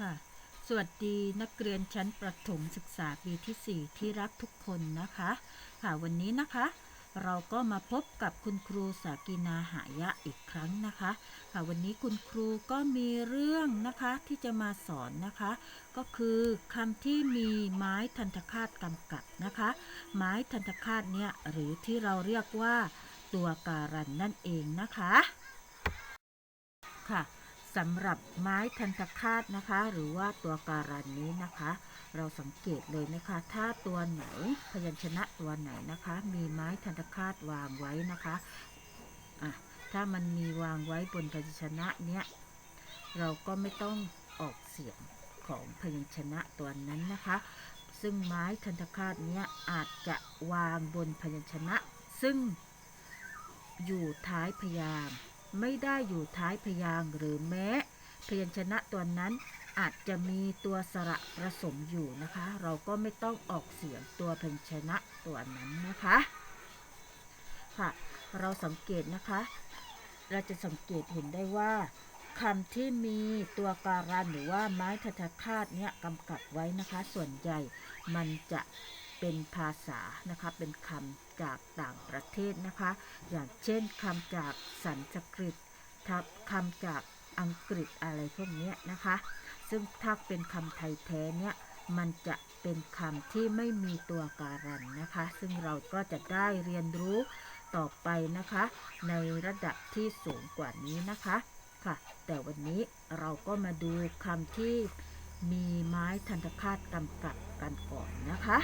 ค่ะ สวัสดีนักเรียนชั้นประถมศึกษาปีที่ 4 ที่รักทุกคนนะคะ ค่ะวันนี้นะคะ เราก็มาพบกับคุณครูสากินาหายะอีกครั้งนะคะ ค่ะวันนี้คุณครูก็มีเรื่องนะคะที่จะมาสอนนะคะ ก็คือคำที่มีไม้ทันตคาตกำกับนะคะ ไม้ทันตคาตเนี่ยหรือที่เราเรียกว่าตัวการันนั่นเองนะคะ ค่ะ สำหรับไม้ทันตคาตนะคะ หรือว่าตัวการันนี้นะคะ เราสังเกตเลยนะคะ ถ้าตัวไหนพยัญชนะตัวไหนนะคะ มีไม้ทันตคาตวางไว้นะคะอะถ้ามันมีวางไว้บนพยัญชนะเนี้ยเราก็ไม่ต้องออกเสียงของพยัญชนะตัวนั้นนะคะ ซึ่งไม้ทันตคาตเนี้ยอาจจะวางบนพยัญชนะ ซึ่งอยู่ท้ายพยางค์ ไม่ได้อยู่ท้ายพยางหรือแม้ พยัญชนะตัวนั้นอาจจะมีตัวสระผสมอยู่นะคะ เราก็ไม่ต้องออกเสียงตัวพยัญชนะตัวนั้นนะคะค่ะเราสังเกตนะคะ เราจะสังเกตเห็นได้ว่าคำที่มีตัวการันหรือว่าไม้ทัตคาตเนี่ยกำกับไว้นะคะ ส่วนใหญ่มันจะเป็นภาษานะคะเป็นคำ จากต่างประเทศนะคะ อย่างเช่นคำจากสันสกฤตทับคำจากอังกฤษอะไรพวกนี้นะคะ ซึ่งถ้าเป็นคำไทยแท้เนี่ยมันจะเป็นคำที่ไม่มีตัวการันนะคะ ซึ่งเราก็จะได้เรียนรู้ต่อไปนะคะ ในระดับที่สูงกว่านี้นะคะค่ะ แต่วันนี้เราก็มาดูคำที่มีไม้ทันตคาตกำกับกันก่อนนะคะ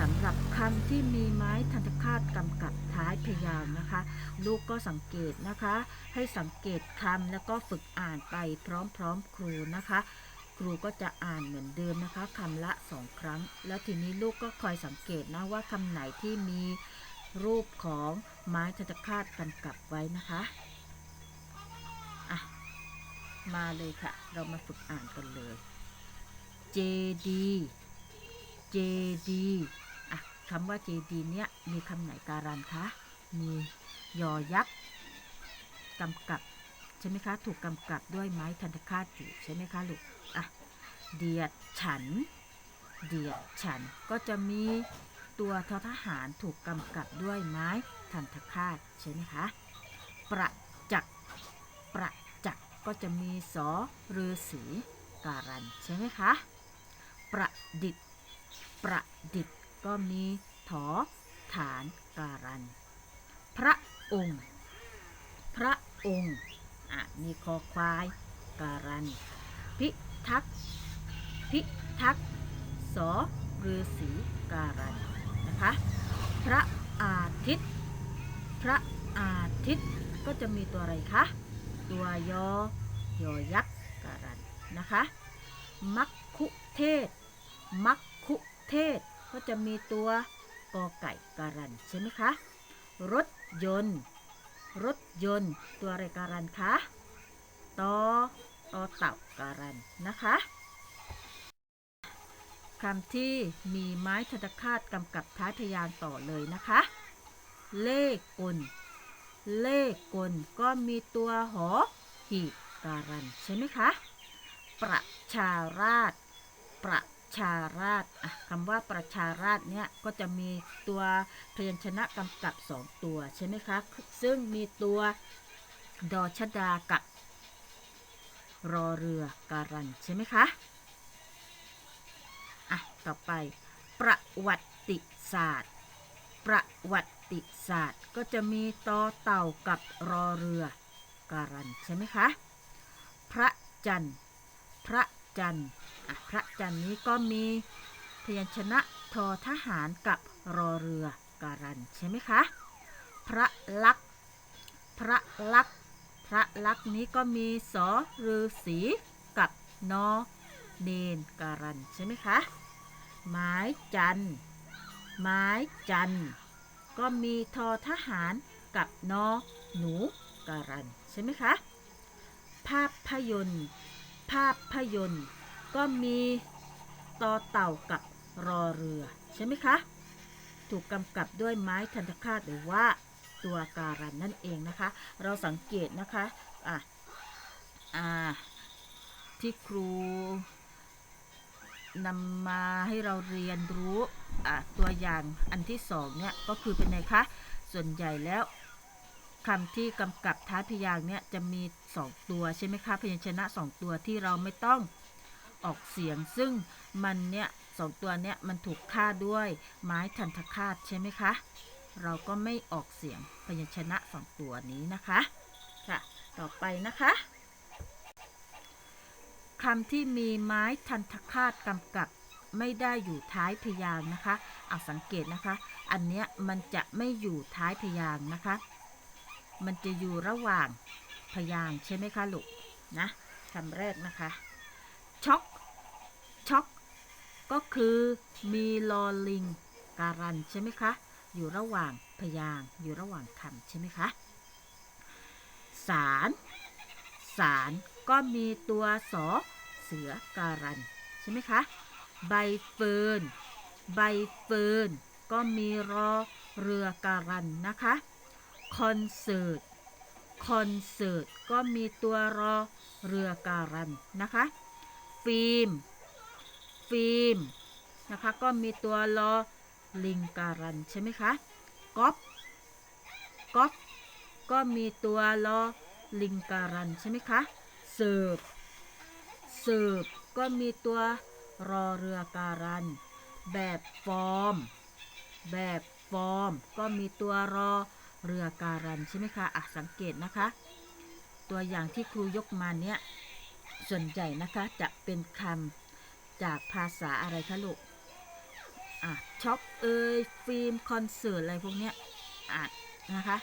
สำหรับ คำที่มีไม้ทันตคาตกำกับท้ายพยางนะคะ ลูกก็สังเกตนะคะ ให้สังเกตคำแล้วก็ฝึกอ่านไปพร้อมๆ ครูนะคะ ครูก็จะอ่านเหมือนเดิมนะคะคำละสองครั้ง แล้วทีนี้ลูกก็คอยสังเกตนะว่าคำไหนที่มีรูปของไม้ทันตคาตกำกับไว้นะคะอะมาเลยค่ะ เรามาฝึกอ่านกันเลย JD JD คำว่า JD เนี่ยมีคำไหนการันคะ มียอยักษ์กำกับใช่ไหมคะ ถูกกำกับด้วยไม้ทันตคาตอยู่ใช่ไหมคะลูก อะ เดียดฉัน เดียดฉันก็จะมีตัวททหารถูกกำกับด้วยไม้ทันตคาตใช่ไหมคะ ประจักษ์ประจักษ์ก็จะมีสอฤาษีการันใช่ไหมคะ ประดิษฐ์ประดิษฐ์ ก็มีถอฐานการัน พระองค์ พระองค์อะมีคอควายการัน พิทักษ์พิทักษ์สอฤาษีการันนะคะ พระอาทิตย์ พระอาทิตย์ก็จะมีตัวอะไรคะ ตัวยอยอยักษ์การันนะคะ มัคคุเทศ มัคคุเทศ ก็จะมีตัวกอไก่การันใช่ไหมคะ รถยนต์ รถยนต์ ตัวอะไรการันคะตอตอเต่าการันนะคะคำที่มีไม้ทันคาตกำกับท้ายพยางต่อเลยนะคะ เลขกล เลขกลก็มีตัวหอหีบการันใช่ไหมคะ ประชาราษ ชาราษฎร์คำว่าประชาราษฎร์เนี่ยก็จะมีตัวพยัญชนะกำกับสองตัวใช่ไหมคะ ซึ่งมีตัวดอชดากับรอเรือการันใช่ไหมคะ อะ ต่อไป ประวัติศาสตร์ ประวัติศาสตร์ก็จะมีตอเต่ากับรอเรือการันใช่ไหมคะ พระจันทร์ พระ จันทร์พระจันทร์นี้ก็มีพยัญชนะทอทหารกับรอเรือการันใช่ไหมคะ พระลักษ์พระลักษ์พระลักษ์นี้ก็มีสอฤาษีกับนอเนนการันใช่ไหมคะไม้จันทร์ไม้จันทร์ก็มีทอทหารกับนอหนูการันใช่ไหมคะ ภาพยนตร์ ภาพพยนตร์ก็มีต่อเต่ากับรอเรือ ใช่ไหมคะ ถูกกำกับด้วยไม้ทันตคาตหรือว่าตัวการันนั่นเองนะคะ เราสังเกตนะคะอะอ่าที่ครูนำมาให้เราเรียนรู้อะตัวอย่างอันที่สองเนี่ย ก็คือเป็นไงคะ ส่วนใหญ่แล้ว คำที่กำกับท้ายพยางค์เนี่ยจะมีสองตัวใช่ไหมคะพยัญชนะสองตัวที่เราไม่ต้องออกเสียง ซึ่งมันเนี่ยสองตัวเนี่ยมันถูกฆ่าด้วยไม้ทันทคาตใช่ไหมคะ เราก็ไม่ออกเสียงพยัญชนะสองตัวนี้นะคะค่ะต่อไปนะคะคำที่มีไม้ทันทคาตกำกับไม่ได้อยู่ท้ายพยางนะคะเอาสังเกตนะคะ อันเนี้ยมันจะไม่อยู่ท้ายพยางนะคะ มันจะอยู่ระหว่างพยางใช่ไหมคะลูกนะคำแรกนะคะช็อกช็อกก็คือมีลอลิงการันใช่ไหมคะ อยู่ระหว่างพยางอยู่ระหว่างคำใช่ไหมคะสารสารก็มีตัวสอเสือการันใช่ไหมคะ ใบเฟิร์นใบเฟิร์นก็มีรอเรือการันนะคะ คอนเสิร์ต คอนเสิร์ต ก็มีตัวรอเรือการันนะคะ ฟิล์ม ฟิล์ม นะคะ ก็มีตัวรอลิงการันใช่ไหมคะก๊อปก๊อปก็มีตัวรอลิงการันใช่ไหมคะ เสิร์ฟ เสิร์ฟ ก็มีตัวรอเรือการัน แบบฟอร์ม แบบฟอร์ม ก็มีตัวรอ เรือการันใช่ไหมคะอะสังเกตนะคะ ตัวอย่างที่ครูยกมาเนี้ยส่วนใหญ่นะคะจะเป็นคำจากภาษาอะไรคะลูกอะช็อปเอยฟิล์มคอนเสิร์ตอะไรพวกเนี้ยอะนะคะ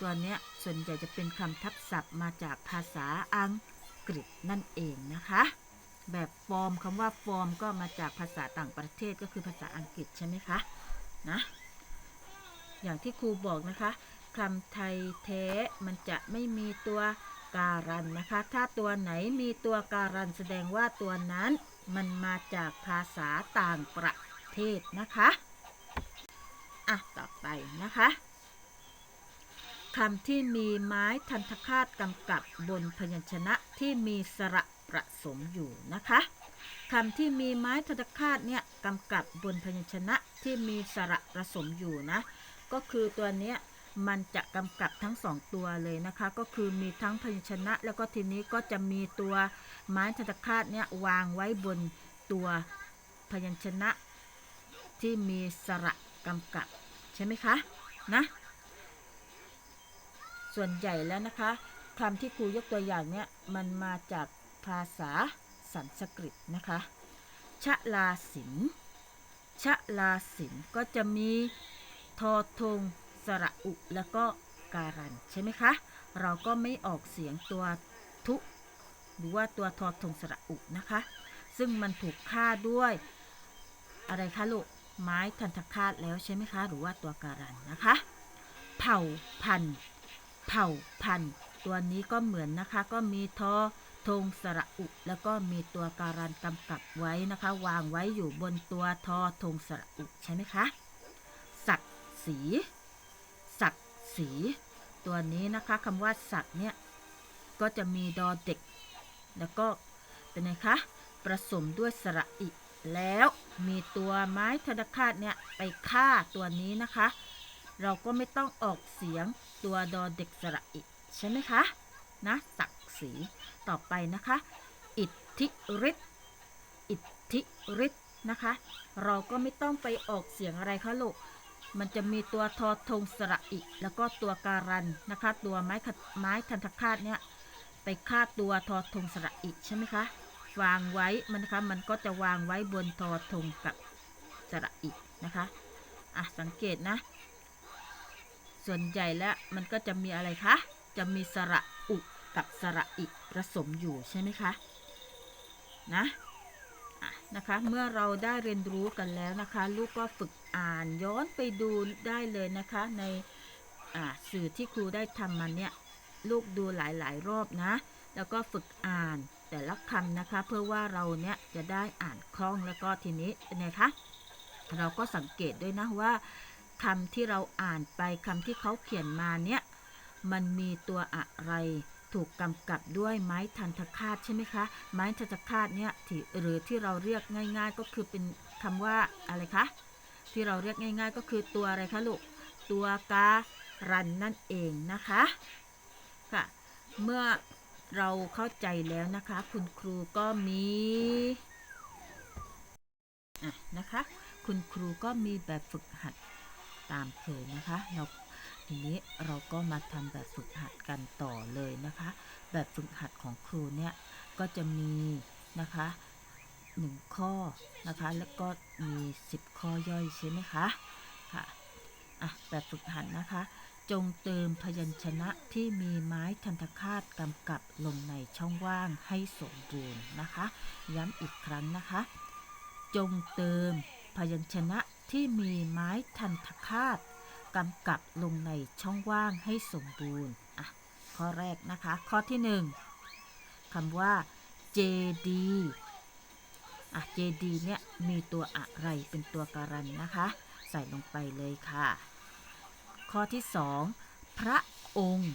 ตัวเนี้ยส่วนใหญ่จะเป็นคำทับศัพท์มาจากภาษาอังกฤษนั่นเองนะคะแบบฟอร์มคำว่าฟอร์มก็มาจากภาษาต่างประเทศก็คือภาษาอังกฤษใช่ไหมคะนะอย่างที่ครูบอกนะคะ คำไทยแท้มันจะไม่มีตัวการันนะคะ ถ้าตัวไหนมีตัวการันแสดงว่าตัวนั้น มันมาจากภาษาต่างประเทศนะคะอะต่อไปนะคะคำที่มีไม้ทันทคาตกำกับบนพยัญชนะที่มีสระประสมอยู่นะคะคำที่มีไม้ทันทคาตเนี่ยกำกับบนพยัญชนะที่มีสระประสมอยู่นะ ก็คือตัวเนี้ย มันจะกำกับทั้งสองตัวเลยนะคะ ก็คือมีทั้งพยัญชนะ แล้วก็ทีนี้ก็จะมีตัวไม้ทันตคาตเนี่ยวางไว้บนตัวพยัญชนะ ที่มีสระกำกับใช่ไหมคะนะ ส่วนใหญ่แล้วนะคะคำที่ครูยกตัวอย่างเนี่ยมันมาจากภาษาสันสกฤตนะคะชะลาสินชะลาสินก็จะมีทอทง สระอุแล้วก็การันใช่ไหมคะ เราก็ไม่ออกเสียงตัวทุหรือว่าตัวทอทงสระอุนะคะ ซึ่งมันถูกฆ่าด้วยอะไรคะลูกไม้ทันทคาตแล้วใช่ไหมคะ หรือว่าตัวการันนะคะ เผ่าพันธุ์เผ่าพันธุ์ตัวนี้ก็เหมือนนะคะ ก็มีทอทงสระอุ แล้วก็มีตัวการันกำกับไว้นะคะ วางไว้อยู่บนตัวทอทงสระอุ ใช่ไหมคะศักดิ์ศ รีตัวนี้นะคะคำว่าศักเนี่ย ก็จะมีดอเด็ก แล้วก็เป็นไงคะผสมด้วยสระอิ แล้วมีตัวไม้ธนคาตเนี่ย ไปฆ่าตัวนี้นะคะ เราก็ไม่ต้องออกเสียงตัวดอเด็กสระอิ ใช่ไหมคะ นะศักดิ์ศรีต่อไปนะคะ อิทธิฤทธิ์อิทธิฤทธิ์นะคะ เราก็ไม่ต้องไปออกเสียงอะไรคะลูก มันจะมีตัวทอทงสระอิ แล้วก็ตัวการันนะคะ ตัวไม้ไม้ทันทคาตเนี่ยไปฆ่าตัวทอทงสระอิใช่ไหมคะ วางไว้มันนะคะมันก็จะวางไว้บนทอทงกับสระอินะคะอะสังเกตนะ ส่วนใหญ่แล้วมันก็จะมีอะไรคะ จะมีสระอุกับสระอิผสมอยู่ใช่ไหมคะ นะ นะคะ เมื่อเราได้เรียนรู้กันแล้วนะคะ ลูกก็ฝึกอ่านย้อนไปดูได้เลยนะคะ ในสื่อที่ครูได้ทำมันเนี่ย ลูกดูหลายๆ รอบนะ แล้วก็ฝึกอ่านแต่ละคำนะคะ เพื่อว่าเราเนี่ยจะได้อ่านคล่องแล้วก็ทีนี้เป็นไงคะเราก็สังเกตด้วยนะว่าคำที่เราอ่านไปคำที่เขาเขียนมาเนี่ย มันมีตัวอะไร ถูกกำกับด้วยไม้ทันตคาตใช่ไหมคะ ไม้ทันตคาตเนี่ยที่หรือที่เราเรียกง่าย ๆ ก็คือเป็นคำว่าอะไรคะ ที่เราเรียกง่าย ๆ ก็คือตัวอะไรคะลูก ตัวการันนั่นเองนะคะค่ะ เมื่อเราเข้าใจแล้วนะคะ คุณครูก็มีะนะคะ คุณครูก็มีแบบฝึกหัดตามเคยนะคะเรา ทีนี้เราก็มาทำแบบฝึกหัดกันต่อเลยนะคะ แบบฝึกหัดของครูเนี่ยก็จะมีนะคะหนึ่งข้อนะคะ แล้วก็มี 10 ข้อย่อยใช่ไหมคะค่ะอะแบบฝึกหัดนะคะ จงเติมพยัญชนะที่มีไม้ทันตคาตกำกับลงในช่องว่างให้สมบูรณ์นะคะ ย้ำอีกครั้งนะคะ จงเติมพยัญชนะที่มีไม้ทันตคาต กำกับลงในช่องว่างให้สมบูรณ์ อะ ข้อแรกนะคะ ข้อที่หนึ่งคำว่า JD อะ JD เนี่ย มีตัวอะไรเป็นตัวการันนะคะ ใส่ลงไปเลยค่ะ ข้อที่สองพระองค์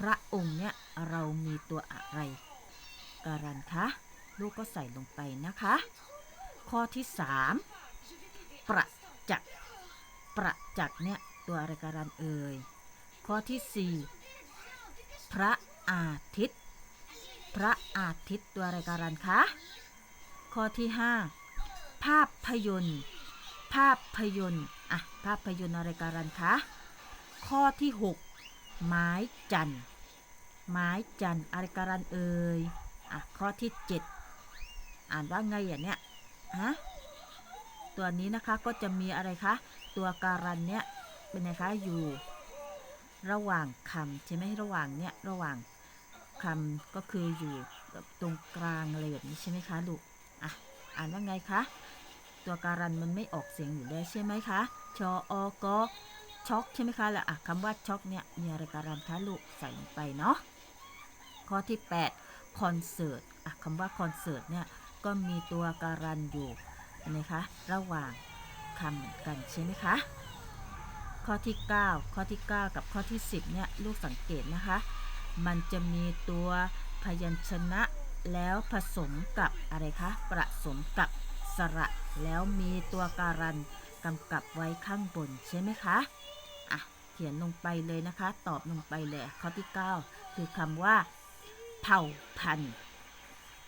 พระองค์เนี่ย เรามีตัวอะไรการันคะ ลูกก็ใส่ลงไปนะคะ ข้อที่สามประจักษ์ประจักษ์เนี่ย ตัวอะไรการันเอ่ย ข้อที่สี่พระอาทิตย์ พระอาทิตย์ตัวอะไรการันคะ ข้อที่ห้าภาพพยนตร์ ภาพพยนตร์อะภาพยนตร์อะไรการันคะ ข้อที่ 6 ไม้จันทร์ไม้จันทร์อะไรการันเอ่ย อะข้อที่ 7 อ่านว่าไงอะเนี่ยฮะตัวนี้นะคะก็จะมีอะไรคะ ตัวการันเนี่ย เป็นไงคะอยู่ ระหว่างคำใช่ไหมระหว่างเนี่ยระหว่างคำก็คืออยู่แบบตรงกลางอะไรแบบนี้ใช่ไหมคะลูกอะอ่านว่าไงคะตัวการันมันไม่ออกเสียงอยู่แล้วใช่ไหมคะชออกช็อกใช่ไหมคะแล้วอะคำว่าช็อกเนี่ยมีอะไรการันคะลูกใส่ลงไปเนาะข้อที่ 8 คอนเสิร์ตอะคำว่าคอนเสิร์ตเนี่ยก็มีตัวการันอยู่นะคะระหว่างคำเหมือนกันใช่ไหมคะ ข้อที่ 9 ข้อที่ 9 กับข้อที่ 10เนี่ยลูกสังเกตนะคะ มันจะมีตัวพยัญชนะแล้วผสมกับอะไรคะผสมกับสระ แล้วมีตัวการันกำกับไว้ข้างบนใช่ไหมคะอะเขียนลงไปเลยนะคะ ตอบลงไปเลยข้อที่ 9 คือคำว่า เผ่าพันธุ์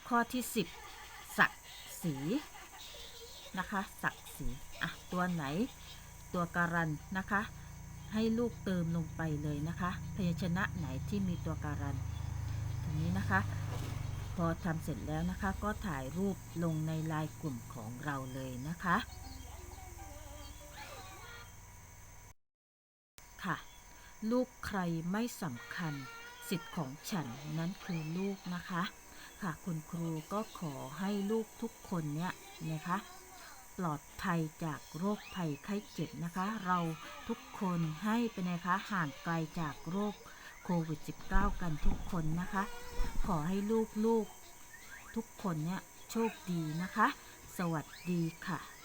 ข้อที่ 10 ศักดิ์ศรีนะคะ ศักดิ์ศรีอะตัวไหน ตัวการันนะคะ ให้ลูกเติมลงไปเลยนะคะพยัญชนะไหนที่มีตัวการันทีนี้นะคะ พอทำเสร็จแล้วนะคะก็ถ่ายรูปลงในไลน์กลุ่มของเราเลยนะคะค่ะ ลูกใครไม่สำคัญ สิทธิ์ของฉันนั้นคือลูกนะคะ ค่ะคุณครูก็ขอให้ลูกทุกคนเนี่ยนะคะ ลอดภัยจากโรคภัยไข้เจ็บนะคะ เราทุกคนให้เป็นไงคะห่างไกลจากโรคโควิด -19 กันทุกคนนะคะ ขอให้ลูกๆทุกคนเนี่ยโชคดีนะคะ สวัสดีค่ะ